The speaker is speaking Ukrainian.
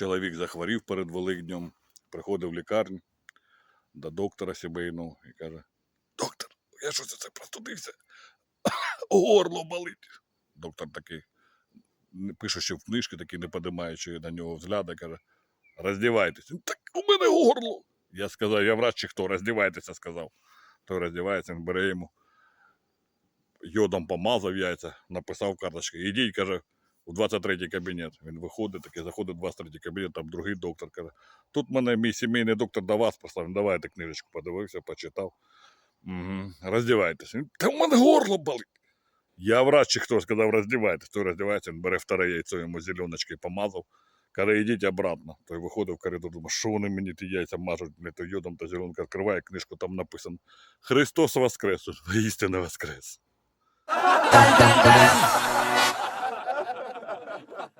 чоловік захворів перед Великднем, приходив в лікарню до доктора сімейного і каже: Доктор, я щось це простудився. Горло болить. Доктор такий, пишучи в книжки, такий не подимаючи на нього взгляда, каже: роздівайтеся. «Ну, Так у мене горло. Я сказав, я врач чи хто, роздівайтеся, сказав. Той роздівається, бере йому, йодом помазав яйця, написав карточки. Ідіть, каже, у 23-й кабінет. Він виходить, такий, заходить в 23-й кабінет, там другий доктор каже, тут мене мій сімейний доктор до вас послав, давайте книжечку подивився, почитав. Угу. Роздівайтеся. Та в мене горло болить. Я врач чи хто сказав, роздівайтесь. Той роздівається, він бере вторе яйцо йому зеленочкою помазав. Каже, йдіть обратно. Той виходив в коридор, думає, що вони мені ті яйця мажуть, не то йодом, то зеленка відкриває книжку, там написано Христос Воскрес, істинно Воскрес.